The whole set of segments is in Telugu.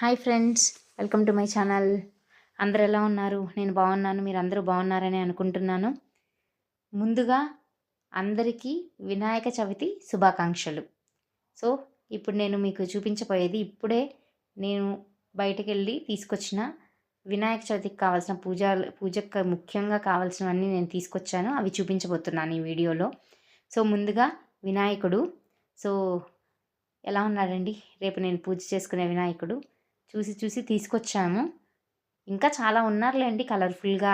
Hi friends welcome to my channel. అందరు ఎలా ఉన్నారు? నేను బాగున్నాను. మీరు అందరూ బాగున్నారని అనుకుంటున్నాను. ముందుగా అందరికీ వినాయక చవితి శుభాకాంక్షలు. సో ఇప్పుడు నేను మీకు చూపించబోయేది ఇప్పుడే నేను బయటకు వెళ్ళి తీసుకొచ్చిన వినాయక చవితికి కావాల్సిన పూజ పూజకు ముఖ్యంగా కావాల్సినవన్నీ నేను తీసుకొచ్చాను. అవి చూపించబోతున్నాను ఈ వీడియోలో. సో ముందుగా వినాయకుడు. సో ఎలా ఉన్నాడండి? రేపు నేను పూజ చేసుకునే వినాయకుడు. చూసి చూసి తీసుకొచ్చాము. ఇంకా చాలా ఉన్నారులేండి కలర్ఫుల్గా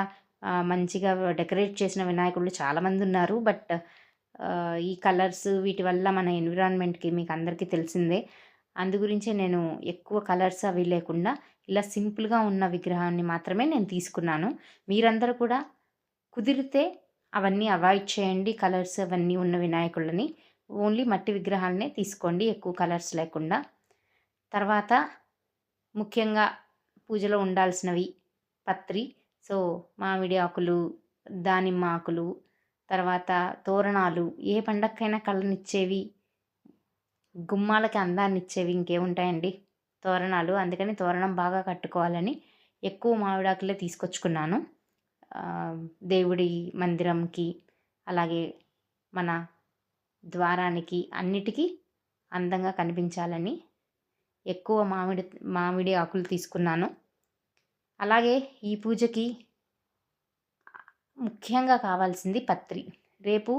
మంచిగా డెకరేట్ చేసిన వినాయకుళ్ళు చాలామంది ఉన్నారు. బట్ ఈ కలర్స్ వీటి వల్ల మన ఎన్విరాన్మెంట్కి మీకు అందరికీ తెలిసిందే. అందు గురించే నేను ఎక్కువ కలర్స్ అవి లేకుండా ఇలా సింపుల్గా ఉన్న విగ్రహాన్ని మాత్రమే నేను తీసుకున్నాను. మీరందరూ కూడా కుదిరితే అవన్నీ అవాయిడ్ చేయండి. కలర్స్ అవన్నీ ఉన్న వినాయకుళ్ళని ఓన్లీ మట్టి విగ్రహాలనే తీసుకోండి. ఎక్కువ కలర్స్ లేకుండా. తర్వాత ముఖ్యంగా పూజలో ఉండాల్సినవి పత్రి. సో మామిడి ఆకులు దానిమ్మ ఆకులు తర్వాత తోరణాలు ఏ పండక్కైనా కళ్ళనిచ్చేవి గుమ్మాలకి అందాన్ని ఇచ్చేవి ఇంకేముంటాయండి? తోరణాలు. అందుకని తోరణం బాగా కట్టుకోవాలని ఎక్కువ మామిడాకులే తీసుకొచ్చుకున్నాను. దేవుడి మందిరంకి అలాగే మన ద్వారానికి అన్నిటికీ అందంగా కనిపించాలని ఎక్కువ మామిడి మామిడి ఆకులు తీసుకున్నాను. అలాగే ఈ పూజకి ముఖ్యంగా కావాల్సింది పత్రి. రేపు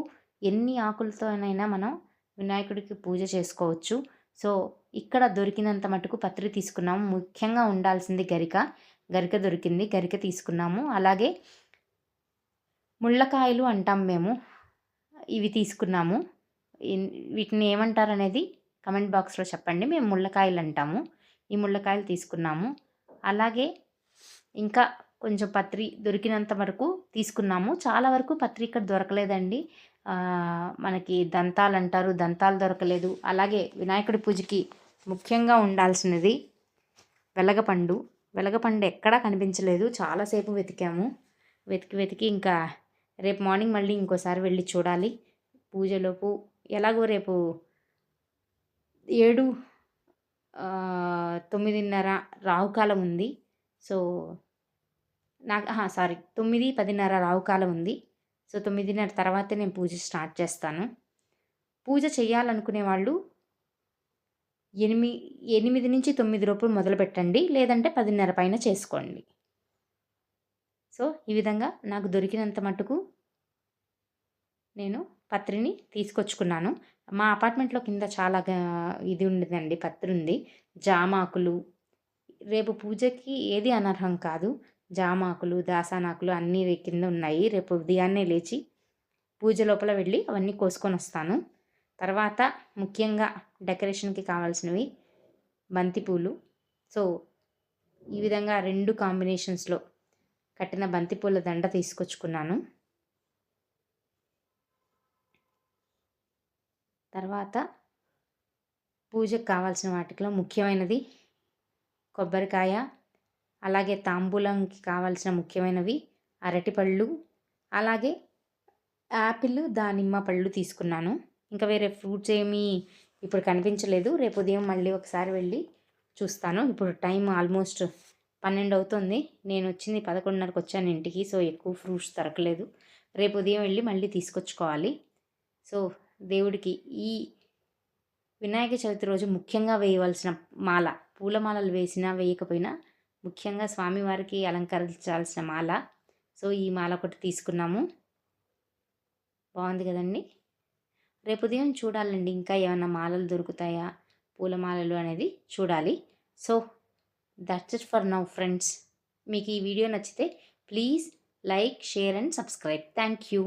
ఎన్ని ఆకులతోనైనా మనం వినాయకుడికి పూజ చేసుకోవచ్చు. సో ఇక్కడ దొరికినంత మటుకు పత్రి తీసుకున్నాము. ముఖ్యంగా ఉండాల్సింది గరిక. గరిక దొరికింది. గరిక తీసుకున్నాము. అలాగే ముళ్ళకాయలు అంటాం మేము. ఇవి తీసుకున్నాము. వీటిని ఏమంటారనేది? కమెంట్ బాక్స్లో చెప్పండి. మేము ముళ్ళకాయలు అంటాము. ఈ ముళ్ళకాయలు తీసుకున్నాము. అలాగే ఇంకా కొంచెం పత్రి దొరికినంత వరకు తీసుకున్నాము. చాలా వరకు పత్రి ఇక్కడ దొరకలేదండి. మనకి దంతాలు అంటారు. దంతాలు దొరకలేదు. అలాగే వినాయకుడి పూజకి ముఖ్యంగా ఉండాల్సినది వెలగపండు. వెలగపండు ఎక్కడా కనిపించలేదు. చాలాసేపు వెతికాము. వెతికి వెతికి ఇంకా రేపు మార్నింగ్ మళ్ళీ ఇంకోసారి వెళ్ళి చూడాలి. పూజలోపు ఎలాగో రేపు ఏడు తొమ్మిదిన్నర రావుకాలం ఉంది. సో నాకు సారీ తొమ్మిది పదిన్నర రావుకాలం ఉంది. సో తొమ్మిదిన్నర తర్వాతే నేను పూజ స్టార్ట్ చేస్తాను. పూజ చేయాలనుకునే వాళ్ళు ఎనిమిది ఎనిమిది నుంచి తొమ్మిది రూపాయలు మొదలు పెట్టండి. లేదంటే పదిన్నర పైన చేసుకోండి. సో ఈ విధంగా నాకు దొరికినంత మటుకు నేను పత్రిని తీసుకొచ్చుకున్నాను. మా అపార్ట్మెంట్లో కింద చాలా ఇది ఉండదండి పత్రి ఉంది జామాకులు. రేపు పూజకి ఏది అనర్హం కాదు. జామాకులు దాసానాకులు అన్నీ కింద ఉన్నాయి. రేపు ఉదయాన్నే లేచి పూజ లోపల వెళ్ళి అవన్నీ కోసుకొని వస్తాను. తర్వాత ముఖ్యంగా డెకరేషన్కి కావాల్సినవి బంతిపూలు. సో ఈ విధంగా రెండు కాంబినేషన్స్లో కట్టిన బంతిపూల దండ తీసుకొచ్చుకున్నాను. తర్వాత పూజకు కావాల్సిన వాటిలో ముఖ్యమైనది కొబ్బరికాయ అలాగే తాంబూలంకి కావాల్సిన ముఖ్యమైనవి అరటిపళ్ళు అలాగే యాపిల్ దానిమ్మ పళ్ళు తీసుకున్నాను. ఇంకా వేరే ఫ్రూట్స్ ఏమీ ఇప్పుడు కనిపించలేదు. రేపు ఉదయం మళ్ళీ ఒకసారి వెళ్ళి చూస్తాను. ఇప్పుడు టైం ఆల్మోస్ట్ పన్నెండు అవుతుంది. నేను వచ్చింది పదకొండున్నరకు వచ్చాను ఇంటికి సో ఎక్కువ ఫ్రూట్స్ దొరకలేదు. రేపు ఉదయం వెళ్ళి మళ్ళీ తీసుకొచ్చుకోవాలి. సో దేవుడికి ఈ వినాయక చవితి రోజు ముఖ్యంగా వేయవలసిన మాల పూలమాలలు వేసినా వేయకపోయినా ముఖ్యంగా స్వామివారికి అలంకరించాల్సిన మాల. సో ఈ మాల ఒకటి తీసుకున్నాము. బాగుంది కదండి? రేపు ఉదయం చూడాలండి. ఇంకా ఏమైనా మాలలు దొరుకుతాయా? పూలమాలలు అనేది చూడాలి. So that's it for now friends మీకు ఈ వీడియో నచ్చితే please like share and subscribe. Thank you.